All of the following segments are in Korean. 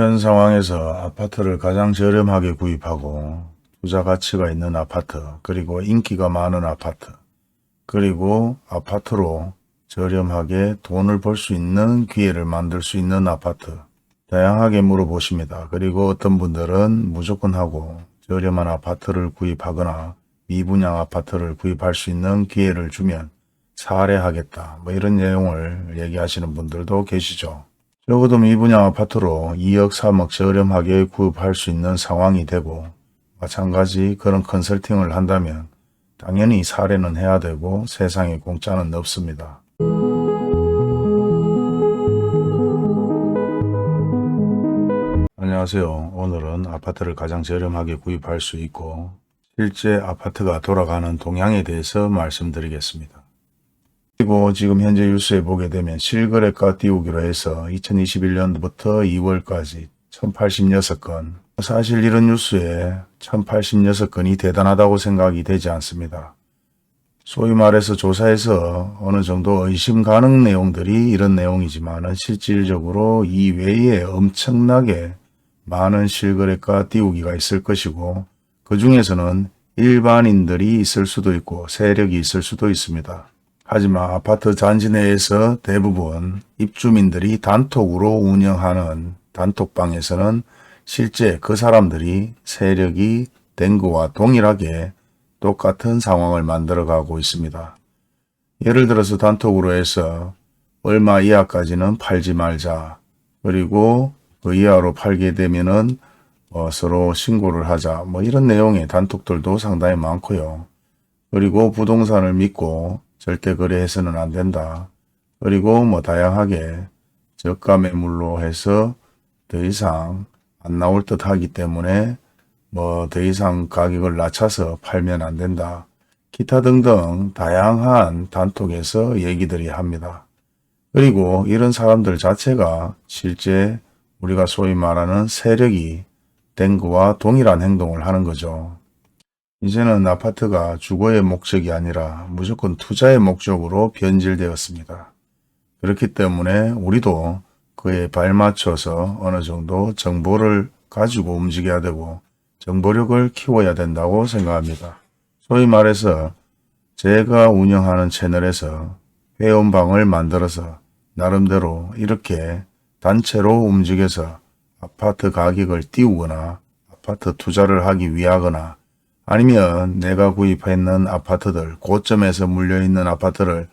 현 상황에서 아파트를 가장 저렴하게 구입하고 투자 가치가 있는 아파트, 그리고 인기가 많은 아파트, 그리고 아파트로 저렴하게 돈을 벌 수 있는 기회를 만들 수 있는 아파트. 다양하게 물어보십니다. 그리고 어떤 분들은 무조건 하고 저렴한 아파트를 구입하거나 미분양 아파트를 구입할 수 있는 기회를 주면 살해하겠다. 뭐 이런 내용을 얘기하시는 분들도 계시죠. 적어도 미분양 아파트로 2억, 3억 저렴하게 구입할 수 있는 상황이 되고 마찬가지 그런 컨설팅을 한다면 당연히 살해는 해야 되고 세상에 공짜는 없습니다. 안녕하세요. 오늘은 아파트를 가장 저렴하게 구입할 수 있고 실제 아파트가 돌아가는 동향에 대해서 말씀드리겠습니다. 그리고 지금 현재 뉴스에 보게 되면 실거래가 띄우기로 해서 2021년부터 2월까지 1086건 사실 이런 뉴스에 1086건이 대단하다고 생각이 되지 않습니다. 소위 말해서 조사에서 어느 정도 의심 가능 내용들이 이런 내용이지만 실질적으로 이 외에 엄청나게 많은 실거래가 띄우기가 있을 것이고 그 중에서는 일반인들이 있을 수도 있고 세력이 있을 수도 있습니다. 하지만 아파트 잔지 내에서 대부분 입주민들이 단톡으로 운영하는 단톡방에서는 실제 그 사람들이 세력이 된 거와 동일하게 똑같은 상황을 만들어가고 있습니다. 예를 들어서 단톡으로 해서 얼마 이하까지는 팔지 말자. 그리고 그 이하로 팔게 되면은 어, 서로 신고를 하자. 뭐 이런 내용의 단톡들도 상당히 많고요. 그리고 부동산을 믿고 절대 거래해서는 안 된다. 그리고 뭐 다양하게 저가 매물로 해서 더 이상 안 나올 듯 하기 때문에 뭐 더 이상 가격을 낮춰서 팔면 안 된다. 기타 등등 다양한 단톡에서 얘기들이 합니다. 그리고 이런 사람들 자체가 실제 우리가 소위 말하는 세력이 된 거와 동일한 행동을 하는 거죠. 이제는 아파트가 주거의 목적이 아니라 무조건 투자의 목적으로 변질되었습니다. 그렇기 때문에 우리도 그에 발맞춰서 어느 정도 정보를 가지고 움직여야 되고 정보력을 키워야 된다고 생각합니다. 소위 말해서 제가 운영하는 채널에서 회원방을 만들어서 나름대로 이렇게 단체로 움직여서 아파트 가격을 띄우거나 아파트 투자를 하기 위하거나 아니면 내가 구입했는 아파트들, 고점에서 물려있는 아파트를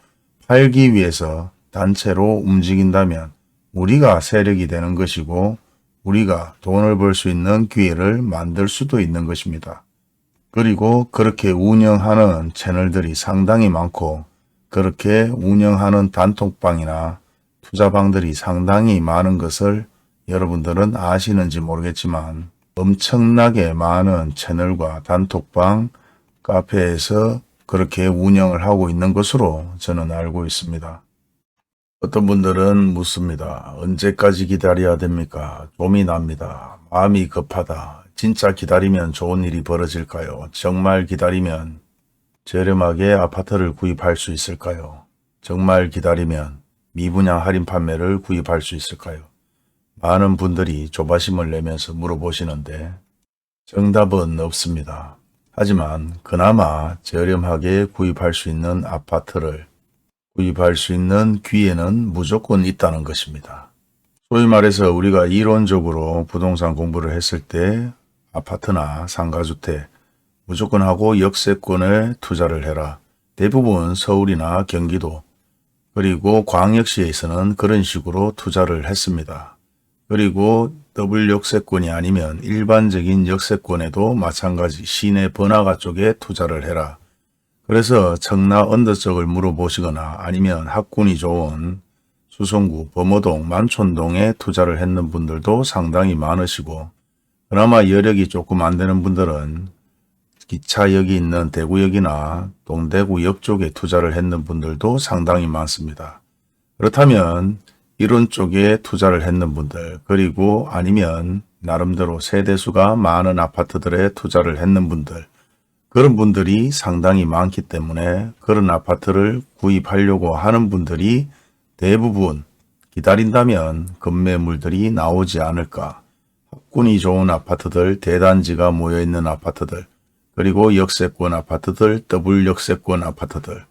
팔기 위해서 단체로 움직인다면 우리가 세력이 되는 것이고 우리가 돈을 벌 수 있는 기회를 만들 수도 있는 것입니다. 그리고 그렇게 운영하는 채널들이 상당히 많고 그렇게 운영하는 단톡방이나 투자방들이 상당히 많은 것을 여러분들은 아시는지 모르겠지만 엄청나게 많은 채널과 단톡방, 카페에서 그렇게 운영을 하고 있는 것으로 저는 알고 있습니다. 어떤 분들은 묻습니다. 언제까지 기다려야 됩니까? 좀이 납니다. 마음이 급하다. 진짜 기다리면 좋은 일이 벌어질까요? 정말 기다리면 저렴하게 아파트를 구입할 수 있을까요? 정말 기다리면 미분양 할인 판매를 구입할 수 있을까요? 많은 분들이 조바심을 내면서 물어보시는데 정답은 없습니다. 하지만 그나마 저렴하게 구입할 수 있는 아파트를 구입할 수 있는 기회는 무조건 있다는 것입니다. 소위 말해서 우리가 이론적으로 부동산 공부를 했을 때 아파트나 상가주택 무조건 하고 역세권에 투자를 해라. 대부분 서울이나 경기도 그리고 광역시에서는 그런 식으로 투자를 했습니다. 그리고 더블 역세권이 아니면 일반적인 역세권에도 마찬가지 시내 번화가 쪽에 투자를 해라. 그래서 청라 언더 쪽을 물어보시거나 아니면 학군이 좋은 수성구, 범어동, 만촌동에 투자를 했는 분들도 상당히 많으시고 그나마 여력이 조금 안 되는 분들은 기차역이 있는 대구역이나 동대구 역 쪽에 투자를 했는 분들도 상당히 많습니다. 그렇다면 이런 쪽에 투자를 했는 분들 그리고 아니면 나름대로 세대수가 많은 아파트들에 투자를 했는 분들 그런 분들이 상당히 많기 때문에 그런 아파트를 구입하려고 하는 분들이 대부분 기다린다면 급매물들이 나오지 않을까. 접근이 좋은 아파트들, 대단지가 모여있는 아파트들, 그리고 역세권 아파트들, 더블 역세권 아파트들,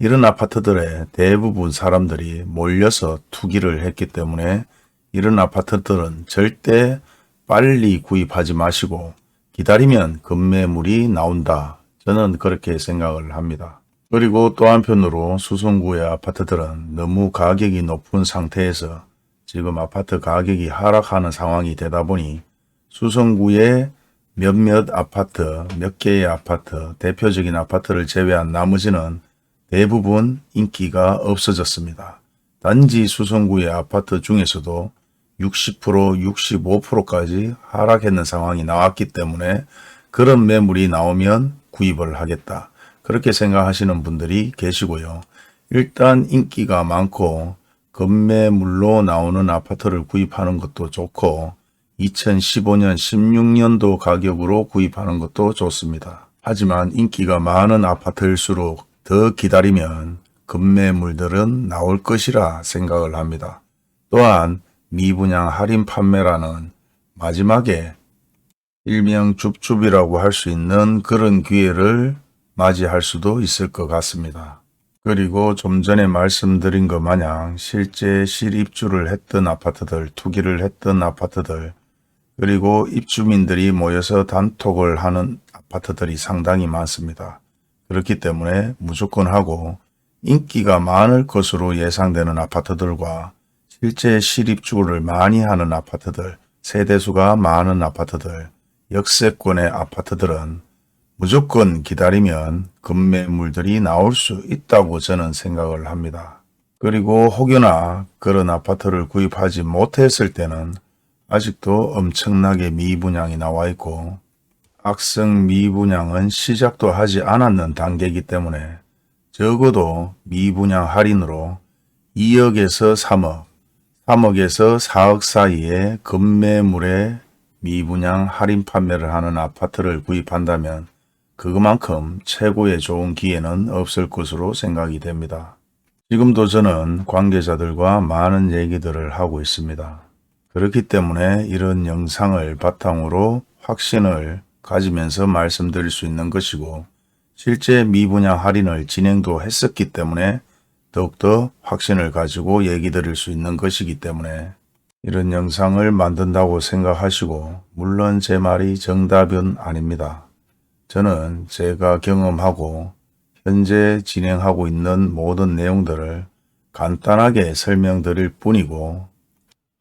이런 아파트들에 대부분 사람들이 몰려서 투기를 했기 때문에 이런 아파트들은 절대 빨리 구입하지 마시고 기다리면 급매물이 나온다. 저는 그렇게 생각을 합니다. 그리고 또 한편으로 수성구의 아파트들은 너무 가격이 높은 상태에서 지금 아파트 가격이 하락하는 상황이 되다 보니 수성구의 몇몇 아파트, 몇 개의 아파트, 대표적인 아파트를 제외한 나머지는 대부분 인기가 없어졌습니다. 단지 수성구의 아파트 중에서도 60%, 65%까지 하락했는 상황이 나왔기 때문에 그런 매물이 나오면 구입을 하겠다. 그렇게 생각하시는 분들이 계시고요. 일단 인기가 많고 급매물로 나오는 아파트를 구입하는 것도 좋고 2015년, 16년도 가격으로 구입하는 것도 좋습니다. 하지만 인기가 많은 아파트일수록 더 기다리면 급매물들은 나올 것이라 생각을 합니다. 또한 미분양 할인 판매라는 마지막에 일명 줍줍이라고 할 수 있는 그런 기회를 맞이할 수도 있을 것 같습니다. 그리고 좀 전에 말씀드린 것 마냥 실제 실입주를 했던 아파트들, 투기를 했던 아파트들, 그리고 입주민들이 모여서 단톡을 하는 아파트들이 상당히 많습니다. 그렇기 때문에 무조건 하고 인기가 많을 것으로 예상되는 아파트들과 실제 실입주를 많이 하는 아파트들, 세대수가 많은 아파트들, 역세권의 아파트들은 무조건 기다리면 급매물들이 나올 수 있다고 저는 생각을 합니다. 그리고 혹여나 그런 아파트를 구입하지 못했을 때는 아직도 엄청나게 미분양이 나와 있고 악성 미분양은 시작도 하지 않았는 단계이기 때문에 적어도 미분양 할인으로 2억에서 3억, 3억에서 4억 사이에 급매물에 미분양 할인 판매를 하는 아파트를 구입한다면 그것만큼 최고의 좋은 기회는 없을 것으로 생각이 됩니다. 지금도 저는 관계자들과 많은 얘기들을 하고 있습니다. 그렇기 때문에 이런 영상을 바탕으로 확신을 가지면서 말씀드릴 수 있는 것이고 실제 미분양 할인을 진행도 했었기 때문에 더욱더 확신을 가지고 얘기 드릴 수 있는 것이기 때문에 이런 영상을 만든다고 생각하시고 물론 제 말이 정답은 아닙니다. 저는 제가 경험하고 현재 진행하고 있는 모든 내용들을 간단하게 설명드릴 뿐이고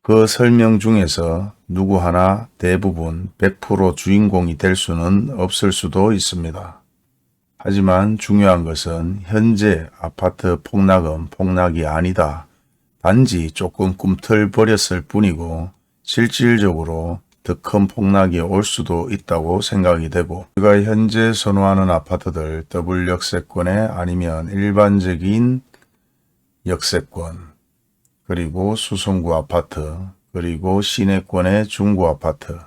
그 설명 중에서 누구 하나 대부분 100% 주인공이 될 수는 없을 수도 있습니다. 하지만 중요한 것은 현재 아파트 폭락은 폭락이 아니다. 단지 조금 꿈틀거렸을 뿐이고 실질적으로 더 큰 폭락이 올 수도 있다고 생각이 되고 우리가 현재 선호하는 아파트들 더블 역세권에 아니면 일반적인 역세권 그리고 수성구 아파트 그리고 시내권의 중구 아파트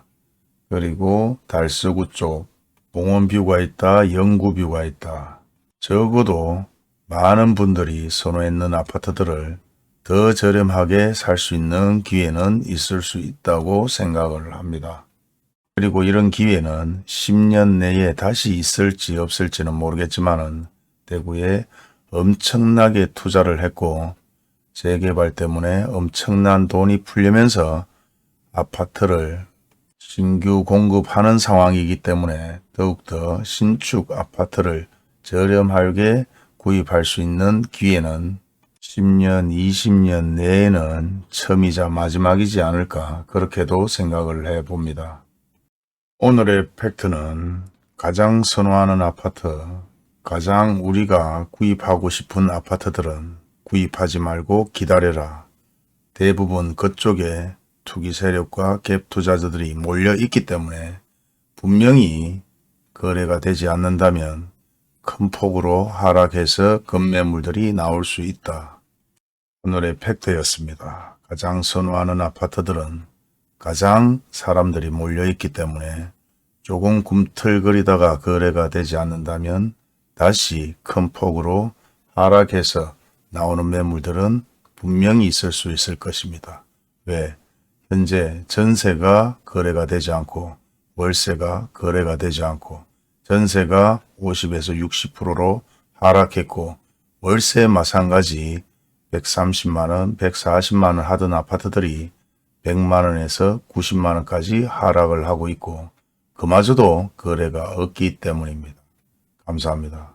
그리고 달서구 쪽 봉원뷰가 있다 영구뷰가 있다 적어도 많은 분들이 선호했는 아파트들을 더 저렴하게 살 수 있는 기회는 있을 수 있다고 생각을 합니다. 그리고 이런 기회는 10년 내에 다시 있을지 없을지는 모르겠지만 은 대구에 엄청나게 투자를 했고 재개발 때문에 엄청난 돈이 풀리면서 아파트를 신규 공급하는 상황이기 때문에 더욱더 신축 아파트를 저렴하게 구입할 수 있는 기회는 10년, 20년 내에는 처음이자 마지막이지 않을까 그렇게도 생각을 해 봅니다. 오늘의 팩트는 가장 선호하는 아파트, 가장 우리가 구입하고 싶은 아파트들은 구입하지 말고 기다려라. 대부분 그쪽에 투기 세력과 갭 투자자들이 몰려 있기 때문에 분명히 거래가 되지 않는다면 큰 폭으로 하락해서 급매물들이 나올 수 있다. 오늘의 팩트였습니다. 가장 선호하는 아파트들은 가장 사람들이 몰려있기 때문에 조금 꿈틀거리다가 거래가 되지 않는다면 다시 큰 폭으로 하락해서 나오는 매물들은 분명히 있을 수 있을 것입니다. 왜? 현재 전세가 거래가 되지 않고 월세가 거래가 되지 않고 전세가 50에서 60%로 하락했고 월세 마찬가지 130만원, 140만원 하던 아파트들이 100만원에서 90만원까지 하락을 하고 있고 그마저도 거래가 없기 때문입니다. 감사합니다.